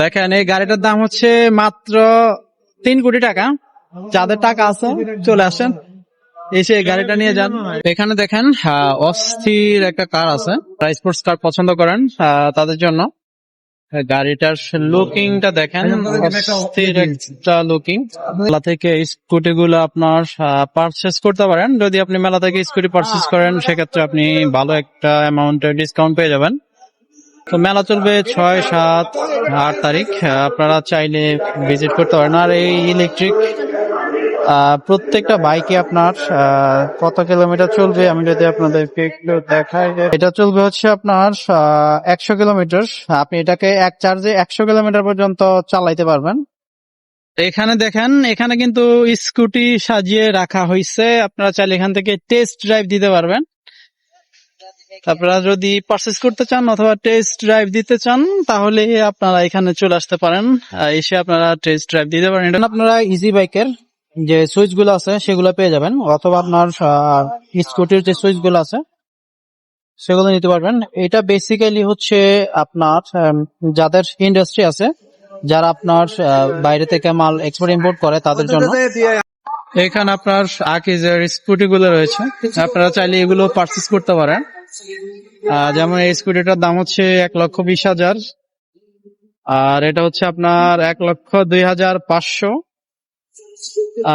দেখেন এই গাড়িটার দাম হচ্ছে মাত্র তিন কোটি টাকা। যাদের টাকা আছে চলে আসেন। এসে এই গাড়িটা নিয়ে যান। এখানে দেখেন অস্থির একটা কার আছে। স্পোর্টস কার পছন্দ করেন তাদের জন্য। গাড়িটার লুকিংটা দেখেন অস্থির একটা লুকিং মেলা থেকে স্কুটি গুলো আপনার পারচেস করতে পারেন। যদি আপনি মেলা থেকে স্কুটি পারচেস করেন সেক্ষেত্রে আপনি ভালো একটা অ্যামাউন্টের ডিসকাউন্ট পেয়ে যাবেন। তো মেলা চলবে ছয়, সাত, আট তারিখ। আপনারা চাইলে ভিজিট করতে পারেন। আর এই ইলেকট্রিক প্রত্যেকটা বাইকে আপনার কত কিলোমিটার চলবে আমি যদি আপনাদেরকে একটু দেখাই। এটা চলবে হচ্ছে আপনার একশো কিলোমিটার আপনি এটাকে এক চার্জে একশো কিলোমিটার পর্যন্ত চালাইতে পারবেন। এখানে দেখেন, এখানে কিন্তু স্কুটি সাজিয়ে রাখা হয়েছে আপনারা চাইলে এখান থেকে টেস্ট ড্রাইভ দিতে পারবেন। আপনারা যদি পারচেস করতে চান অথবা টেস্ট ড্রাইভ দিতে চান, তাহলে আপনারা এখানে চলে আসতে পারেন। এসে আপনারা টেস্ট ড্রাইভ দিতে পারেন। এটা আপনারা ইজি বাইকের যে সুইচগুলো আছে, সেগুলো পেয়ে যাবেন। অথবা আপনার স্কুটির যে সুইচগুলো আছে, সেগুলো নিতে পারবেন। এটা বেসিক্যালি হচ্ছে আপনার যাদের ইন্ডাস্ট্রি আছে, যারা আপনার বাইরে থেকে মাল এক্সপোর্ট ইম্পোর্ট করে, তাদের জন্য। এখানে আপনার আকিজের স্কুটি গুলো রয়েছে, আপনারা চাইলে এগুলো পারচেস করতে পারেন। যেমন এই স্কুটিটার দাম হচ্ছে এক লক্ষ বিশ হাজার। আর এটা হচ্ছে আপনার এক লক্ষ দুই হাজার পাঁচশো।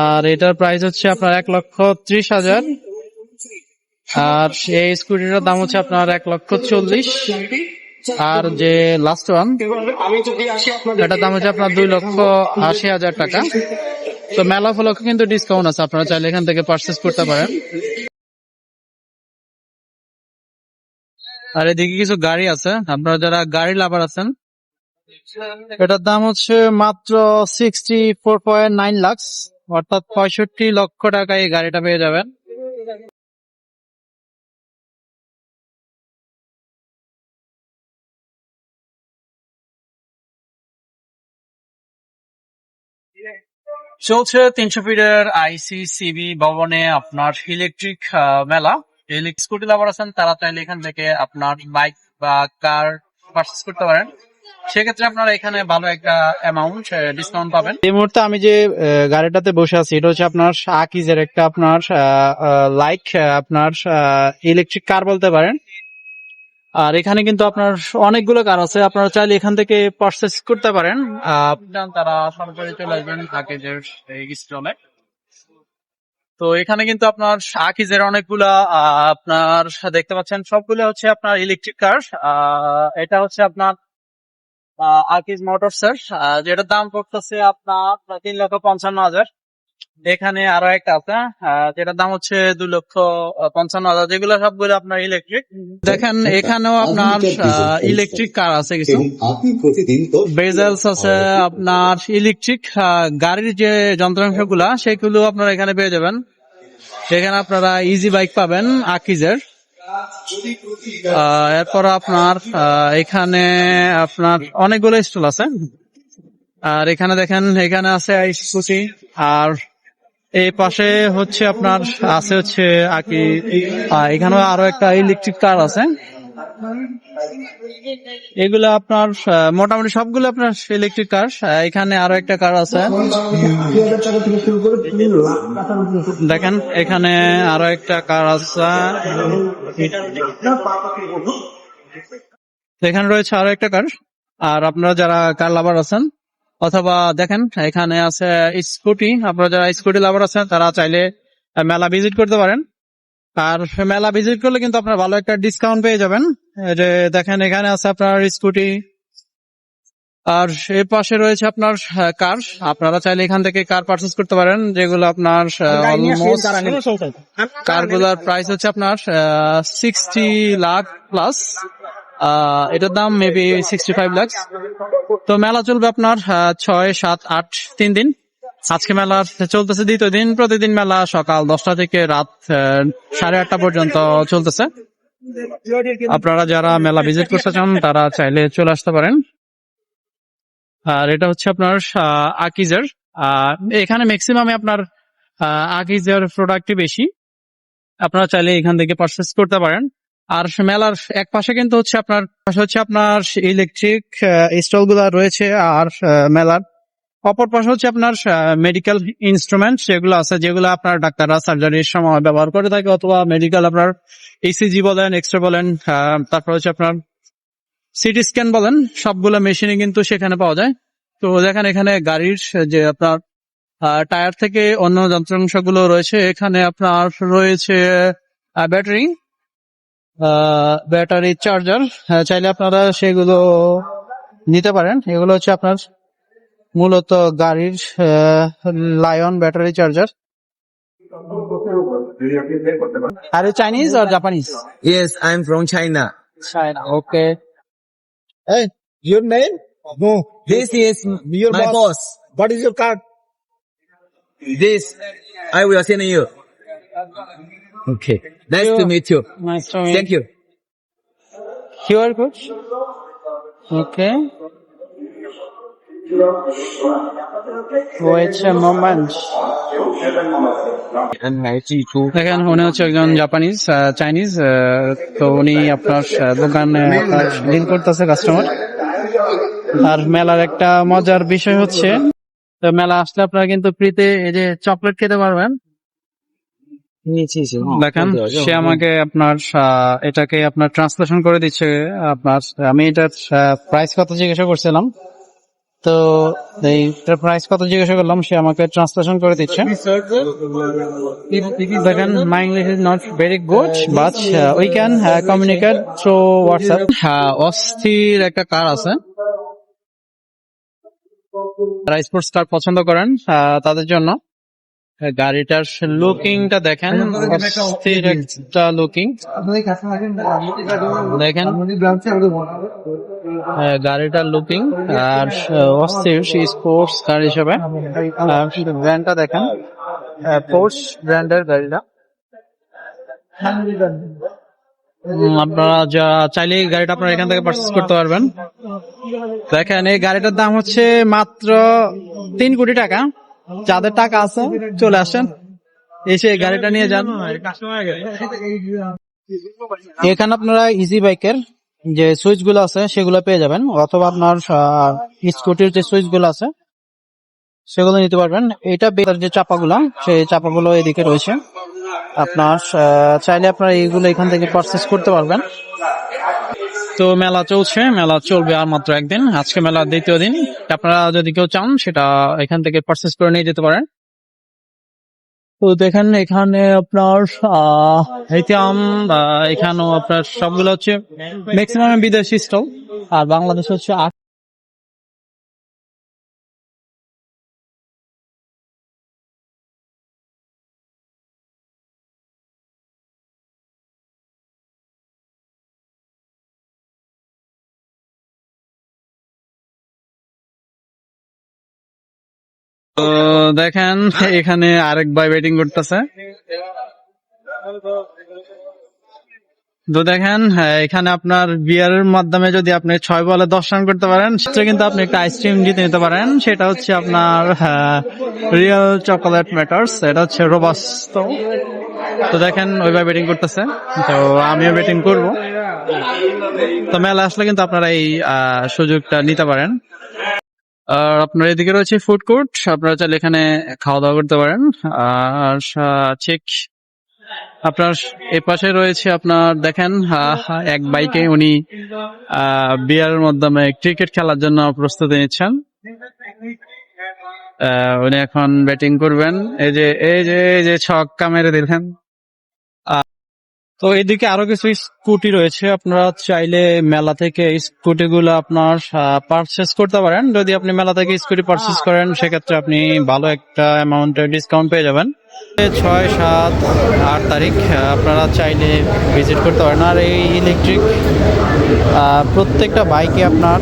আর এটার প্রাইস হচ্ছে আপনার এক লক্ষ ত্রিশ হাজার। আর এই স্কুটিটার দাম হচ্ছে আপনার এক লক্ষ চল্লিশ। আর যে লাস্ট ওয়ান এটার দাম হচ্ছে আপনার দুই লক্ষ আশি হাজার টাকা। তো মেলা উপলক্ষে কিন্তু ডিসকাউন্ট আছে, আপনারা চাইলে এখান থেকে পারচেস করতে পারেন। আর এদিকে কিছু গাড়ি আছে। আপনারা যারা গাড়ি লাভার আছেন, এটার দাম হচ্ছে মাত্র sixty four point nine lakhs অর্থাৎ পঁয়ষট্টি লক্ষ টাকায় এই গাড়িটা পেয়ে যাবেন। চলছে তিনশো ফিটের আইসিসিবি ভবনে আপনার ইলেকট্রিক মেলা। স্কুটি লাভার আছেন তারা চাইলে এখান থেকে আপনার বাইক বা কার পারচেস করতে পারেন। সেক্ষেত্রে আপনারা এখানে ভালো একটা অ্যামাউন্ট ডিসকাউন্ট পাবেন। এই মুহূর্তে আমি যে গাড়িটাতে বসে আছি এটা হচ্ছে আপনার আকিজের একটা আপনার লাইক আপনার ইলেকট্রিক কার বলতে পারেন। আর এখানে কিন্তু আপনার অনেকগুলো কার আছে আপনারা চাইলে এখান থেকে পারচেস করতে পারেন। তারা সরাসরি চলে আসবেন আকিজের এই স্টলে তো এখানে কিন্তু আপনার আকিজের অনেকগুলা আপনার দেখতে পাচ্ছেন সবগুলো হচ্ছে আপনার ইলেকট্রিক কার এটা হচ্ছে আপনার আকিজ মোটরস এর যেটার দাম পড়তেছে আপনার তিন লক্ষ পঞ্চান্ন হাজার। এখানে আরও একটা আছে যেটার দাম হচ্ছে দুই লক্ষ পঞ্চান্ন হাজার যেগুলো সবগুলো আপনার ইলেকট্রিক দেখেন এখানেও আপনার ইলেকট্রিক কার আছে কিছু। বেজেলস আছে আপনার ইলেকট্রিক গাড়ির যে যন্ত্রাংশগুলা সেগুলো আপনার এখানে পেয়ে যাবেন। সেখানে আপনারা ইজি বাইক পাবেন, আকিজের। এরপর আপনার এখানে আপনার অনেকগুলো স্টল আছে। আর এখানে দেখেন, এখানে আছে স্কুটি আর এই পাশে হচ্ছে আপনার, আছে হচ্ছে আকি এখানে আরও একটা ইলেকট্রিক কার আছে। এগুলো আপনার মোটামুটি সবগুলো আপনার ইলেকট্রিক কার এখানে আরও একটা কার আছে। দেখেন, এখানে আরও একটা কার আছে। এখানে রয়েছে আরও একটা কার আর আপনারা যারা কার লাভার আছেন, অথবা দেখেন, এখানে আছে স্কুটি আপনারা যারা স্কুটি লাভার আছেন, তারা চাইলে মেলা ভিজিট করতে পারেন। আর মেলা ভিজিট করলে কিন্তু আপনার ভালো একটা ডিসকাউন্ট পেয়ে যাবেন। যে দেখেন এখানে আছে আপনার স্কুটি আর এর পাশে রয়েছে আপনার কার আপনারা চাইলে এখান থেকে কার পারচেস করতে পারেন যেগুলো আপনার অলমোস্ট কারগুলোর প্রাইস হচ্ছে আপনার সিক্সটি লাখ প্লাস এটার দাম মেবি সিক্সটি ফাইভ লাখ তো মেলা চলবে আপনার ছয় সাত আট তিন দিন। আজকে মেলা চলতেছে দ্বিতীয় দিন, প্রতিদিন মেলা সকাল দশটা থেকে রাত সাড়ে আটটা পর্যন্ত চলতেছে। আপনারা যারা মেলা ভিজিট করতে চান, তারা চাইলে চলে আসতে পারেন। আর এটা হচ্ছে আপনার আকিজের। এখানে ম্যাক্সিমামে আপনার আকিজের প্রোডাক্টই বেশি। আপনারা চাইলে এখান থেকে পারচেস করতে পারেন। আর মেলার এক পাশে কিন্তু হচ্ছে আপনার, পাশে হচ্ছে আপনার ইলেকট্রিক স্টলগুলা রয়েছে। আর মেলার অপর পাশে হচ্ছে আপনার মেডিকেল ইনস্ট্রুমেন্ট যেগুলো আছে, যেগুলো আপনার ডাক্তাররা সার্জারির সময় ব্যবহার করে থাকে, অথবা মেডিকেল আপনার ইসিজি বলেন এক্সরে বলেন তারপর হচ্ছে আপনার সিটি স্ক্যান বলেন, সবগুলো মেশিনে কিন্তু সেখানে পাওয়া যায়। তো দেখেন এখানে গাড়ির যে আপনার টায়ার থেকে অন্য যন্ত্রাংশগুলো রয়েছে, এখানে আপনার রয়েছে ব্যাটারি ব্যাটারি চার্জার চাইলে আপনারা সেগুলো নিতে পারেন। এগুলো হচ্ছে আপনার মূলত গাড়ির লায়ন ব্যাটারি চার্জার আর Chinese R Japanese Yes, I'm from China. China okay Hey, your name? No. This is Your my boss. boss. What is your card? This I will send you. Okay. Nice to meet you. Nice to Thank you. QR code? Okay. দেখেন, উনি হচ্ছে একজন Japanese Chinese তো উনি আপনার দোকানে deal করতেছে customer আর মেলার একটা মজার বিষয় হচ্ছে, তো মেলা আসলে আপনারা কিন্তু ফ্রিতে এই যে চকলেট খেতে পারবেন। দেখেন, সে আমাকে আপনার এটাকে আপনার ট্রান্সলেশন করে দিচ্ছে। আপনার, আমি এটার প্রাইস কথা জিজ্ঞাসা করছিলাম। তো এইটার প্রাইস কত জিজ্ঞাসা করলাম? সে আমাকে ট্রান্সলেশন করে দিচ্ছে। দেখেন my English is not very good but we can communicate through WhatsApp হ্যাঁ অস্থির একটা কার আছে। রাইস স্পোর্টস কার পছন্দ করেন তাদের জন্য। গাড়িটার লুকিংটা দেখেন অস্থির একটা লুকিং। দেখেন। আহ, গাড়িটার লুকিং আর অস্থির স্পোর্টস কার হিসেবে। ব্র্যান্ডটা দেখেন। পোর্স ব্র্যান্ডের গাড়িটা। আপনারা যা চাইলে এই গাড়িটা আপনারা এখান থেকে পারচেস করতে পারবেন। দেখেন এই গাড়িটার দাম হচ্ছে মাত্র তিন কোটি টাকা। যাদের টাকা আছে, চলে আসেন। এসে গাড়িটা নিয়ে যান। এখানে আপনারা ইজি বাইকের যে সুইচগুলো আছে, সেগুলো পেয়ে যাবেন। অথবা আপনার স্কুটির যে সুইচগুলো আছে, সেগুলো নিতে পারবেন। এটা বেতার যে চাপাগুলো, সেই চাপাগুলো এদিকে রয়েছে। আপনার চাইলে আপনারা এইগুলো এখান থেকে পারচেস করতে পারবেন। তো মেলা চলছে, মেলা চলবে আর মাত্র একদিন। আজকে মেলা দ্বিতীয় দিন। আপনারা যদি কেউ চান, সেটা এখান থেকে পারচেস করে নিয়ে যেতে পারেন। তো দেখেন, এখানে আপনার, আহ এইটাম এখানেও আপনার সবগুলো হচ্ছে ম্যাক্সিমাম বিদেশি স্টল আর বাংলাদেশ হচ্ছে তো দেখেন এখানে আরেক ভাই ওয়েটিং করতেছে। তো দেখেন হ্যাঁ, এখানে আপনার বিয়ারের মাধ্যমে যদি আপনি ছয় বলে দশ রান করতে পারেন সেটা কিন্তু আপনি একটা আইসক্রিম জিতে নিতে পারেন। সেটা হচ্ছে আপনার রিয়েল চকোলেট ম্যাটার্স এটা হচ্ছে রোবাস্ত তো দেখেন ওইভাবে ব্যাটিং করতেছে। তো আমিও ব্যাটিং করব। তো মেলা আসলে কিন্তু আপনারা এই সুযোগটা নিতে পারেন। আর আপনার এদিকে রয়েছে ফুড কোর্ট আপনারা চাইলে এখানে খাওয়া দাওয়া করতে পারেন। আর চেক আপনার এ পাশে রয়েছে আপনার, দেখেন এক বাইকে উনি বিয়ারের মাধ্যমে ক্রিকেট খেলার জন্য প্রস্তুতি নিচ্ছেন। উনি এখন ব্যাটিং করবেন। এই যে এই যে এই যে ছক্কা মেরে দিলেন। তো এদিকে আরও কিছু স্কুটি রয়েছে। আপনারা চাইলে মেলা থেকে স্কুটি গুলো আপনার পারচেস করতে পারেন। যদি আপনি মেলা থেকে স্কুটি পারচেস করেন সেক্ষেত্রে আপনি ভালো একটা অ্যামাউন্টের ডিসকাউন্ট পেয়ে যাবেন। ছয় সাত আট তারিখ আপনারা চাইলে ভিজিট করতে পারেন। আর এই ইলেকট্রিক প্রত্যেকটা বাইকে আপনার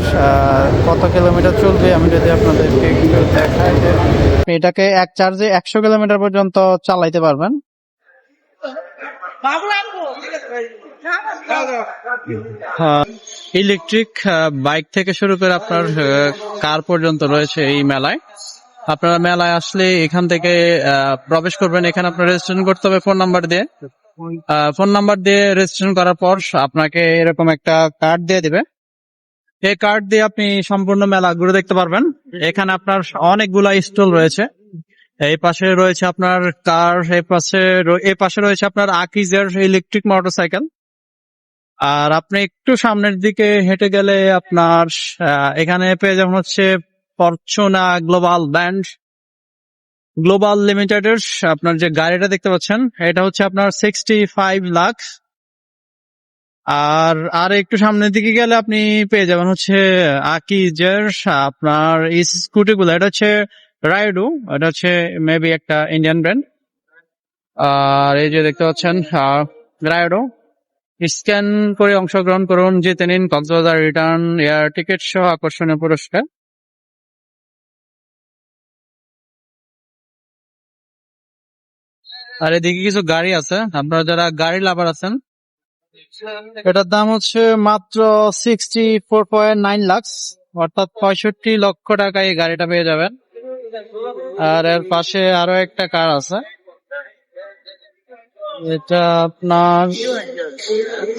কত কিলোমিটার চলবে আমি যদি আপনাদেরকে দেখাই। এটাকে এক চার্জে একশো কিলোমিটার পর্যন্ত চালাইতে পারবেন। ইলেকট্রিক বাইক থেকে শুরু করে আপনার কার পর্যন্ত রয়েছে এই মেলায়? আপনারা মেলায় আসলে এখান থেকে প্রবেশ করবেন। এখানে আপনার রেজিস্ট্রেশন করতে হবে ফোন নাম্বার দিয়ে। ফোন নাম্বার দিয়ে রেজিস্ট্রেশন করার পর আপনাকে এরকম একটা কার্ড দিয়ে দিবে। এই কার্ড দিয়ে আপনি সম্পূর্ণ মেলা ঘুরে দেখতে পারবেন। এখানে আপনার অনেকগুলা স্টল রয়েছে। এই পাশে রয়েছে আপনার কার এই পাশে এই পাশে রয়েছে আপনার আকিজের ইলেকট্রিক মোটরসাইকেল। আর আপনি একটু সামনের দিকে হেঁটে গেলে আপনার এখানে পেয়ে যাবেন হচ্ছে ফরচুনা গ্লোবাল ব্যান্ড। গ্লোবাল লিমিটেডের আপনার যে গাড়িটা দেখতে পাচ্ছেন, এটা হচ্ছে আপনার সিক্সটি ফাইভ লাখ আর আর একটু সামনের দিকে গেলে আপনি পেয়ে যাবেন হচ্ছে আকিজের, আপনার এই স্কুটি গুলো এটা হচ্ছে রাইডু এটা হচ্ছে মেবি একটা ইন্ডিয়ান ব্র্যান্ড আর এই যে দেখতে পাচ্ছেন রাইডো স্ক্যান করে অংশগ্রহণ করুন, জিতে নিন, কক্সবাজার রিটার্ন, এয়ার টিকিট সহ আকর্ষণীয় পুরস্কার। আর এদিকে কিছু গাড়ি আছে, আপনারা যারা গাড়ি লাভার আছেন, এটার দাম হচ্ছে মাত্র sixty four point nine lakh অর্থাৎ পঁয়ষট্টি লক্ষ টাকায় এই গাড়িটা পেয়ে যাবেন। আর এর পাশে আরও একটা কার আছে। এটা আপনার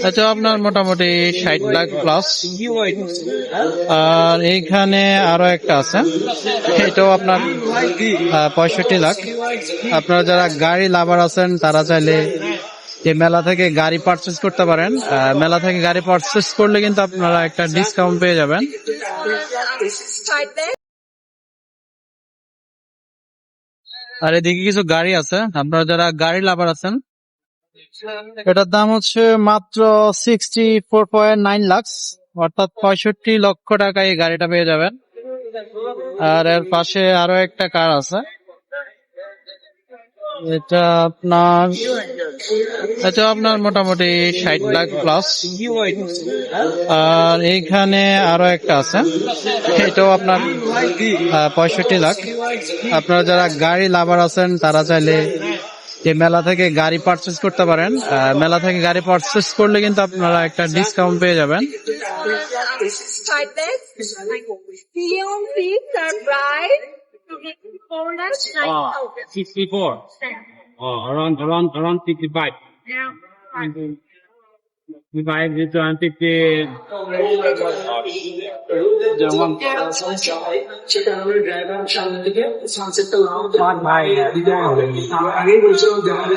এটা আপনার মোটামুটি ষাট লাখ প্লাস আর এইখানে আরও একটা আছে, এটাও আপনার পঁয়ষট্টি লাখ। আপনারা যারা গাড়ি লাভার আছেন, তারা চাইলে এই মেলা থেকে গাড়ি পারচেস করতে পারেন। মেলা থেকে গাড়ি পারচেস করলে কিন্তু আপনারা একটা ডিসকাউন্ট পেয়ে যাবেন। আর এদিকে কিছু গাড়ি আছে। আপনারা যারা গাড়ি লাভার আছেন, এটার দাম হচ্ছে মাত্র sixty four point nine lakhs অর্থাৎ পঁয়ষট্টি লক্ষ টাকায় এই গাড়িটা পেয়ে যাবেন। আর এর পাশে আরও একটা কার আছে। এটা আপনার এটা আপনার মোটামুটি ষাট লাখ প্লাস আর এইখানে আরও একটা আছে, এটাও আপনার পঁয়ষট্টি লাখ। আপনারা যারা গাড়ি লাভার আছেন, তারা চাইলে যে মেলা থেকে গাড়ি পারচেস করতে পারেন। মেলা থেকে গাড়ি পারচেস করলে কিন্তু আপনারা একটা ডিসকাউন্ট পেয়ে যাবেন। Oh, 64. Oh, around, around, around 55. Yeah. Right. 55 is around 50. যেমন সেখানে ড্রাইভার সামনে থেকে সানসেটটা লাগানো আমার ভাই দিতে হবে আগেই বলছিলাম যেমন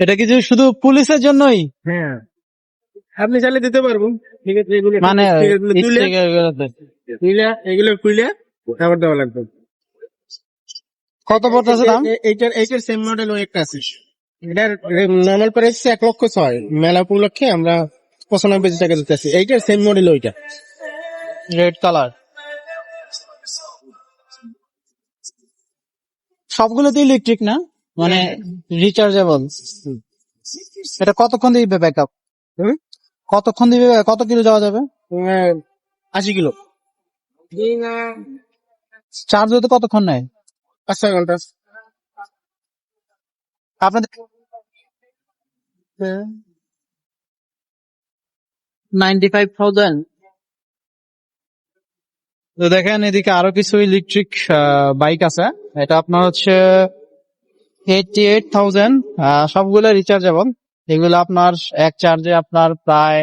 এটা কি শুধু পুলিশের জন্যই? হ্যাঁ। আপনি চাইলে দিতে পারব। ঠিক আছে এগুলো মানে এগুলো খুলে তারপর দেওয়া লাগবে। কত পড়তেছে দাম? এইটার এইটার সেম মডেল একটা আছে। এটার নর্মাল প্রাইস এক লক্ষ ছয়। মেলা উপলক্ষে আমরা পঁচানব্বই টাকা দিতেছি। এইটার সেম মডেল ওইটা রেড কালার সবগুলো তো ইলেকট্রিক না? মানে রিচার্জেবল এটা কতক্ষণ দিবে ব্যাকআপ? কতক্ষণ দিবে কত কিলো যাওয়া যাবে? আহ, আশি কিলো। চার্জ হতে কতক্ষণ নেয়? পাঁচ ছয় ঘণ্টা। আপনাদের নাইনটি ফাইভ থাউজেন্ড তো দেখেন এদিকে আরও কিছু ইলেকট্রিক বাইক আছে। এটা আপনার হচ্ছে এইটটি এইট থাউজেন্ড সবগুলো রিচার্জেবল এগুলো আপনার এক চার্জে আপনার প্রায়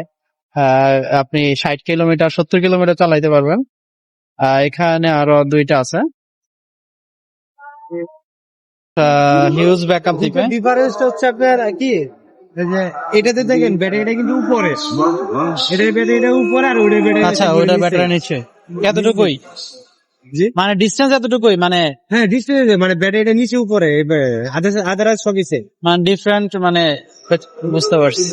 আপনি ষাট কিলোমিটার সত্তর কিলোমিটার চালাইতে পারবেন। এখানে আরও দুইটা আছে। হিউজ ব্যাকআপ দিবে। ডিফারেন্সটা হচ্ছে আপনার কি? এটাতে দেখেন ব্যাটারিটা কিন্তু উপরে। এটার ব্যাটারিটা উপরে আর ওটার ব্যাটারি আচ্ছা ওটা ব্যাটারি নিচ্ছে এতটুকুই। জি? মানে ডিস্টেন্স এতটুকুই মানে হ্যাঁ ডিসপ্লে মানে ব্যাটারিটা নিচে উপরে আদার সবিছে মানে ডিফারেন্ট মানে বুঝতে পারছি।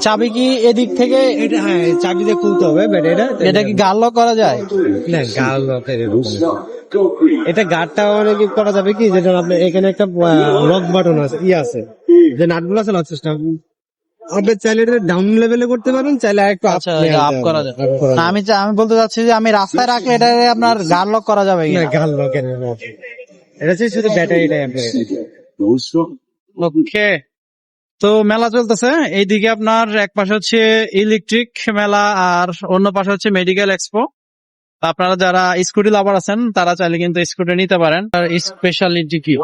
চাবি কি এদিক থেকে? এটা হ্যাঁ চাবি দিয়ে খুলতে হবে ব্যাটারিটা এটা কি গাল লক করা যায়? না গাল লকের এটা গাড়টা অনেক করা যাবে কি? যেটা আপনার এখানে একটা লক বাটন আছে ই আছে। যে নাটগুলো আছে লক সিস্টেম আপনি চাইলে এটা ডাউন লেভেলে করতে পারেন চাইলে আচ্ছা আপ করা যায় আমি আমি বলতে চাচ্ছি যে আমি রাস্তায় রাখলে এটা আপনার গাল লক করা যাবে না কিনা গাল লকের এটা হচ্ছে শুধু ব্যাটারিটাই ওকে তো মেলা চলতেছে। এইদিকে আপনার এক পাশে হচ্ছে ইলেকট্রিক মেলা আর অন্য পাশে হচ্ছে মেডিকেল এক্সপো আপনারা যারা স্কুটি লাভার আছেন তারা চাইলে কিন্তু স্কুটি নিতে পারেন। আর স্পেশালিটি কি?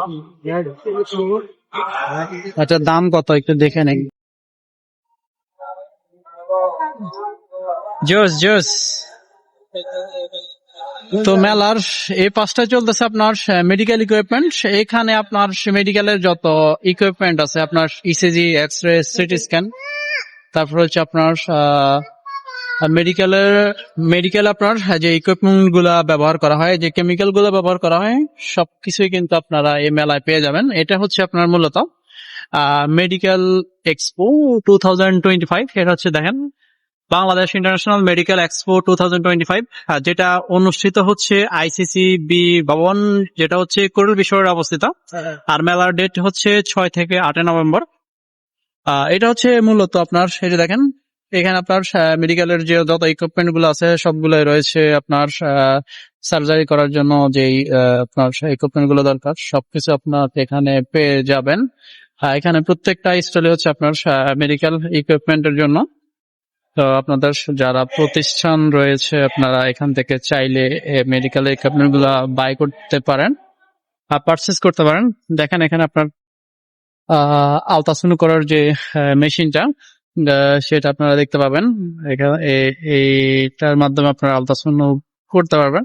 আচ্ছা দাম কত? একটু দেখে নেই। জোস জোস। তো মেলার এই পাঁচটা চলতেছে আপনার মেডিকেল ইকুইপমেন্ট এখানে আপনার মেডিকেলের যত ইকুইপমেন্ট আছে, আপনার ECG X ray CT scan তারপর হচ্ছে আপনার মেডিকেলের মেডিকেল আপনার যে ইকুইপমেন্টগুলা ব্যবহার করা হয়, যে কেমিক্যালগুলো ব্যবহার করা হয়, সবকিছুই কিন্তু আপনারা এই মেলায় পেয়ে যাবেন। এটা হচ্ছে আপনার মূলত medical expo two thousand twenty five এটা হচ্ছে দেখেন। Bangladesh international medical expo two thousand যেটা অনুষ্ঠিত হচ্ছে আইসিসি বি ভবন যেটা হচ্ছে কুরুল বিশ্বরে অবস্থিত। আর মেলার ডেট হচ্ছে ছয় থেকে আটই নভেম্বর। এটা হচ্ছে মূলত আপনার যে দেখেন এখানে আপনার মেডিকেলের যে যত ইকুইপমেন্টগুলো আছে সবগুলোই রয়েছে আপনার সার্জারি করার জন্য যেই আপনার ইকুইপমেন্টগুলো দরকার সবকিছু আপনার এখানে পেয়ে যাবেন। এখানে প্রত্যেকটা স্টলে হচ্ছে আপনার মেডিকেল ইকুইপমেন্টের জন্য। তো আপনাদের যারা প্রতিষ্ঠান রয়েছে, আপনারা এখান থেকে চাইলে মেডিকেল ইকুইপমেন্টগুলা বাই করতে পারেন আর পারচেস করতে পারেন। দেখেন এখানে আপনার আলতাসনু করার যে মেশিনটা সেটা আপনারা দেখতে পাবেন। এখানে এইটার মাধ্যমে আপনারা আলতাসনু করতে পারবেন।